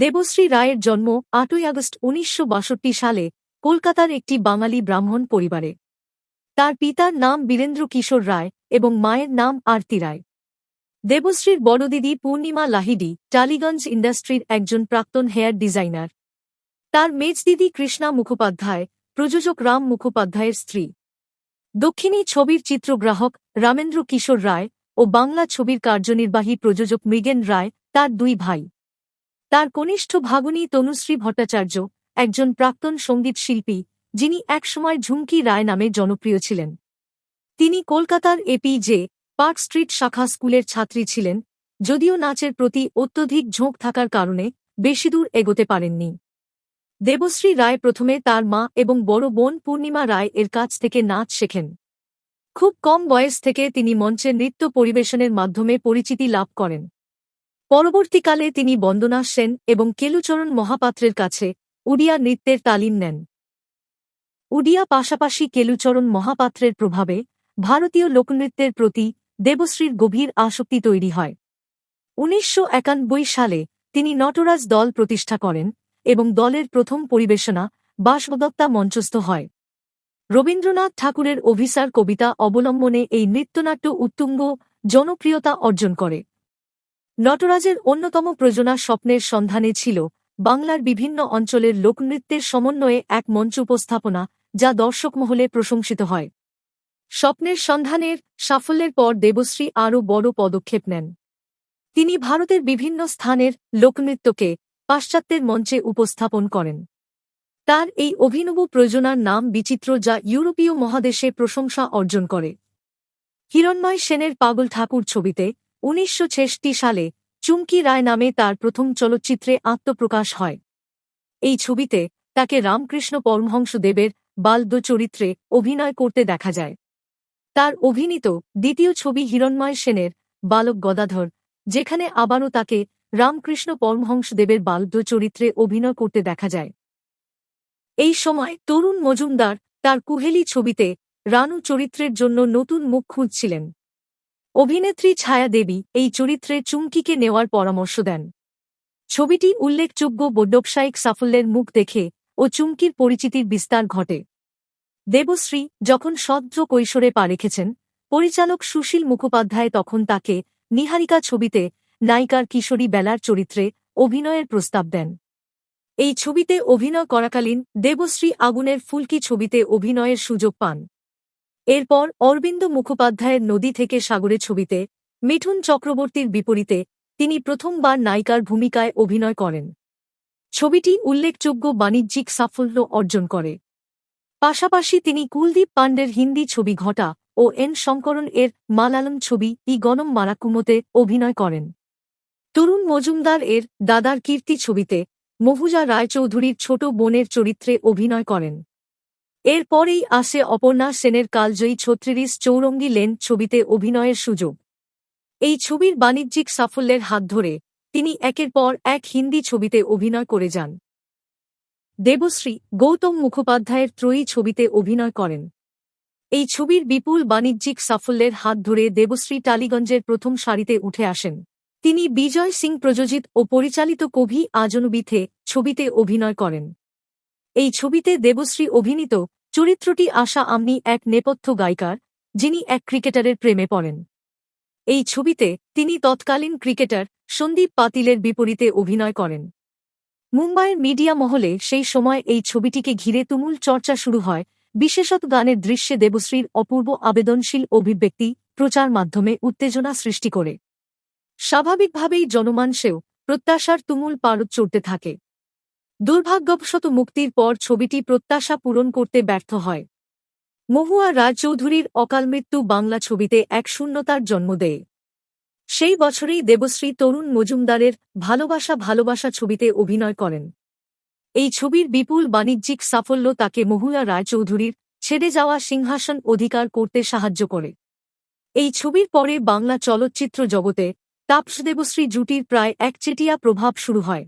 দেবশ্রী রায়ের জন্ম আটই আগস্ট উনিশশো বাষট্টি সালে কলকাতার একটি বাঙালি ব্রাহ্মণ পরিবারে। তার পিতার নাম বীরেন্দ্র কিশোর রায় এবং মায়ের নাম আরতি রায়। দেবশ্রীর বড় দিদি পূর্ণিমা লাহিডি টালিগঞ্জ ইন্ডাস্ট্রির একজন প্রাক্তন হেয়ার ডিজাইনার। তার মেজদিদি কৃষ্ণা মুখোপাধ্যায়, প্রযোজক রাম মুখোপাধ্যায়ের স্ত্রী। দক্ষিণী ছবির চিত্রগ্রাহক রামেন্দ্র কিশোর রায় ও বাংলা ছবির কার্যনির্বাহী প্রযোজক মৃগেন রায়, তার দুই ভাই। তার কনিষ্ঠ ভাগনী তনুশ্রী ভট্টাচার্য, একজন প্রাক্তন সংগীত শিল্পী, যিনি একসময় ঝুমকি রায় নামে জনপ্রিয় ছিলেন। তিনি কলকাতার এপিজে পার্ক স্ট্রিট শাখা স্কুলের ছাত্রী ছিলেন, যদিও নাচের প্রতি অত্যধিক ঝোঁক থাকার কারণে বেশিদূর এগোতে পারেননি। দেবশ্রী রায় প্রথমে তার মা এবং বড় বোন পূর্ণিমা রায় এর কাছ থেকে নাচ শেখেন। খুব কম বয়স থেকে তিনি মঞ্চে নৃত্য পরিবেশনের মাধ্যমে পরিচিতি লাভ করেন। পরবর্তীকালে তিনি বন্দনা সেন এবং কেলুচরণ মহাপাত্রের কাছে উড়িয়া নৃত্যের তালিম নেন। উড়িয়া পাশাপাশি কেলুচরণ মহাপাত্রের প্রভাবে ভারতীয় লোকনৃত্যের প্রতি দেবশ্রীর গভীর আসক্তি তৈরি হয়। উনিশশো একানব্বই সালে তিনি নটরাজ দল প্রতিষ্ঠা করেন এবং দলের প্রথম পরিবেশনা বাসবদত্তা মঞ্চস্থ হয়। রবীন্দ্রনাথ ঠাকুরের অভিসার কবিতা অবলম্বনে এই নৃত্যনাট্য উত্তুঙ্গ, জনপ্রিয়তা অর্জন করে। নটরাজের অন্যতম প্রযোজনা স্বপ্নের সন্ধানে ছিল বাংলার বিভিন্ন অঞ্চলের লোকনৃত্যের সমন্বয়ে এক মঞ্চ উপস্থাপনা, যা দর্শক মহলে প্রশংসিত হয়। স্বপ্নের সন্ধানের সাফল্যের পর দেবশ্রী আরও বড় পদক্ষেপ নেন। তিনি ভারতের বিভিন্ন স্থানের লোকনৃত্যকে পাশ্চাত্যের মঞ্চে উপস্থাপন করেন। তার এই অভিনব প্রয়োজনার নাম বিচিত্র, যা ইউরোপীয় মহাদেশে প্রশংসা অর্জন করে। হিরণ্ময় সেনের পাগল ঠাকুর ছবিতে উনিশশো সালে চুমকি রায় নামে তার প্রথম চলচ্চিত্রে আত্মপ্রকাশ হয়। এই ছবিতে তাকে রামকৃষ্ণ পরমহংসদেবের বালদ চরিত্রে অভিনয় করতে দেখা যায়। তার অভিনীত দ্বিতীয় ছবি হিরণ্ময় সেনের বালক গদাধর, যেখানে আবারও তাকে রামকৃষ্ণ পরমহংসদেবের বালদ চরিত্রে অভিনয় করতে দেখা যায়। এই সময় তরুণ মজুমদার তার কুহেলি ছবিতে রানু চরিত্রের জন্য নতুন মুখ খুঁজছিলেন। অভিনেত্রী ছায়া দেবী এই চরিত্রে চুমকিকে নেওয়ার পরামর্শ দেন। ছবিটি উল্লেখযোগ্য ব্যবসায়িক সাফল্যের মুখ দেখে ও চুমকির পরিচিতির বিস্তার ঘটে। দেবশ্রী যখন সদ্র কৈশোরে পা রেখেছেন, পরিচালক সুশীল মুখোপাধ্যায় তখন তাকে নিহারিকা ছবিতে নায়িকার কিশোরী বেলার চরিত্রে অভিনয়ের প্রস্তাব দেন। এই ছবিতে অভিনয় করাকালীন দেবশ্রী আগুনের ফুলকি ছবিতে অভিনয়ের সুযোগ পান। এরপর অরবিন্দ মুখোপাধ্যায়ের নদী থেকে সাগরে ছবিতে মিঠুন চক্রবর্তীর বিপরীতে তিনি প্রথমবার নায়িকার ভূমিকায় অভিনয় করেন। ছবিটি উল্লেখযোগ্য বাণিজ্যিক সাফল্য অর্জন করে। পাশাপাশি তিনি কুলদীপ পাণ্ডের হিন্দি ছবি ঘটা ও এন শঙ্করন এর মালায়ালম ছবি ই গণম মারাকুমতে অভিনয় করেন। তরুণ মজুমদার এর দাদার কীর্তি ছবিতে মহুজা রায়চৌধুরীর ছোট বোনের চরিত্রে অভিনয় করেন। এরপরেই আসে অপর্ণা সেনের কালজয়ী ছত্রিশ চৌরঙ্গী লেন ছবিতে অভিনয়ের সুযোগ। এই ছবির বাণিজ্যিক সাফল্যের হাত ধরে তিনি একের পর এক হিন্দি ছবিতে অভিনয় করে যান। দেবশ্রী, গৌতম মুখোপাধ্যায়ের ত্রয়ী ছবিতে অভিনয় করেন। এই ছবির বিপুল বাণিজ্যিক সাফল্যের হাত ধরে দেবশ্রী টালিগঞ্জের প্রথম সারিতে উঠে আসেন। তিনি বিজয় সিং প্রযোজিত ও পরিচালিত কভি আজনবিথে ছবিতে অভিনয় করেন। এই ছবিতে দেবশ্রী অভিনীত চরিত্রটি আশা আমনি এক নেপথ্য গায়িকার, যিনি এক ক্রিকেটারের প্রেমে পড়েন। এই ছবিতে তিনি তৎকালীন ক্রিকেটার সন্দীপ পাতিলের বিপরীতে অভিনয় করেন। মুম্বাইয়ের মিডিয়া মহলে সেই সময় এই ছবিটিকে ঘিরে তুমুল চর্চা শুরু হয়, বিশেষত গানের দৃশ্যে দেবশ্রীর অপূর্ব আবেদনশীল অভিব্যক্তি প্রচার মাধ্যমে উত্তেজনা সৃষ্টি করে। স্বাভাবিকভাবেই জনমানসেও প্রত্যাশার তুমুল পারদ চড়তে থাকে। দুর্ভাগ্যবশত মুক্তির পর ছবিটি প্রত্যাশা পূরণ করতে ব্যর্থ হয়। মহুয়া রায়চৌধুরীর অকালমৃত্যু বাংলা ছবিতে এক শূন্যতার জন্ম দেয়। সেই বছরেই দেবশ্রী তরুণ মজুমদারের ভালোবাসা ভালোবাসা ছবিতে অভিনয় করেন। এই ছবির বিপুল বাণিজ্যিক সাফল্য তাকে মহুয়া রায়চৌধুরীর ছেড়ে যাওয়া সিংহাসন অধিকার করতে সাহায্য করে। এই ছবির পরে বাংলা চলচ্চিত্র জগতে তাপস দেবশ্রী জুটির প্রায় একচেটিয়া প্রভাব শুরু হয়।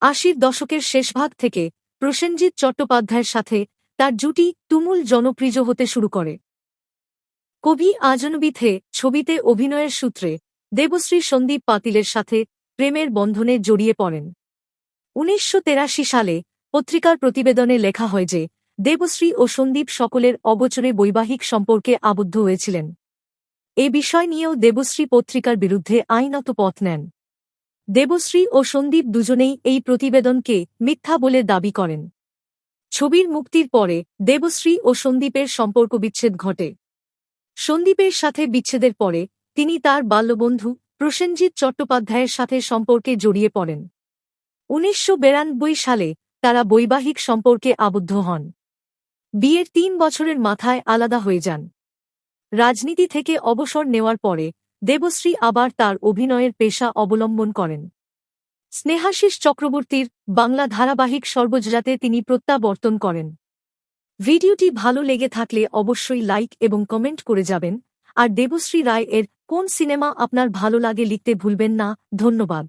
আশির দশকের শেষভাগ থেকে প্রসেনজিৎ চট্টোপাধ্যায়ের সাথে তার জুটি তুমুল জনপ্রিয় হতে শুরু করে। কবি আজনবিথে ছবিতে অভিনয়ের সূত্রে দেবশ্রী সন্দীপ পাতিলের সাথে প্রেমের বন্ধনে জড়িয়ে পড়েন। উনিশশো সালে পত্রিকার প্রতিবেদনে লেখা হয় যে, দেবশ্রী ও সন্দীপ সকলের অগোচরে বৈবাহিক সম্পর্কে আবদ্ধ হয়েছিলেন। এ বিষয় নিয়েও দেবশ্রী পত্রিকার বিরুদ্ধে আইনত পথ নেন। দেবশ্রী ও সন্দীপ দুজনেই এই প্রতিবেদনকে মিথ্যা বলে দাবি করেন। ছবির মুক্তির পরে দেবশ্রী ও সন্দীপের সম্পর্ক বিচ্ছেদ ঘটে। সন্দীপের সাথে বিচ্ছেদের পরে তিনি তার বাল্যবন্ধু প্রসেনজিৎ চট্টোপাধ্যায়ের সাথে সম্পর্কে জড়িয়ে পড়েন। উনিশশো সালে তারা বৈবাহিক সম্পর্কে আবদ্ধ হন। বিয়ের তিন বছরের মাথায় আলাদা হয়ে যান। রাজনীতি থেকে অবসর নেওয়ার পরে দেবশ্রী আবার তার অভিনয়ের পেশা অবলম্বন করেন। স্নেহাশিস চক্রবর্তীর বাংলা ধারাবাহিক সর্বজরাতে তিনি প্রত্যাবর্তন করেন। ভিডিওটি ভালো লেগে থাকলে অবশ্যই লাইক এবং কমেন্ট করে যাবেন। আর দেবশ্রী রায় এর কোন সিনেমা আপনার ভালো লাগে লিখতে ভুলবেন না। ধন্যবাদ।